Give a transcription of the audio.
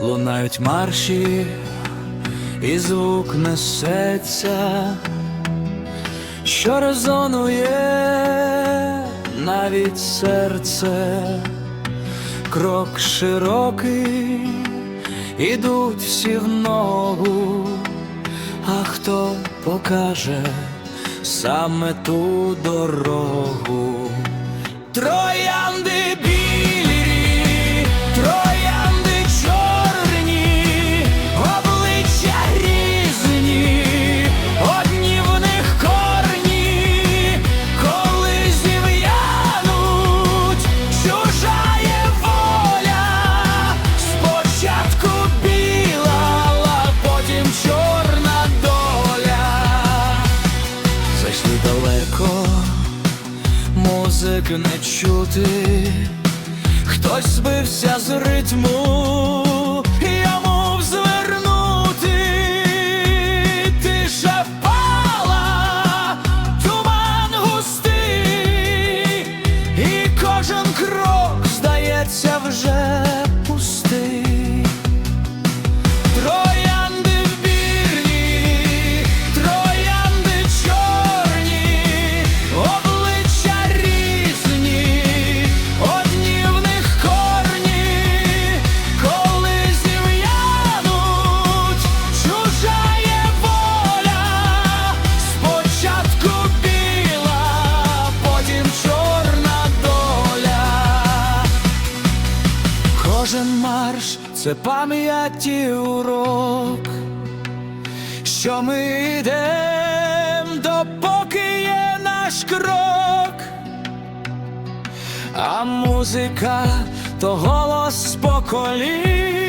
лунають марші, і звук несеться, що резонує навіть серце, крок широкий, ідуть всі в ногу, а хто покаже саме ту дорогу? Троянди музик не чути, хтось збився з ритму, це пам'яті урок, що ми йдем, допоки є наш крок, а музика то голос поколінь,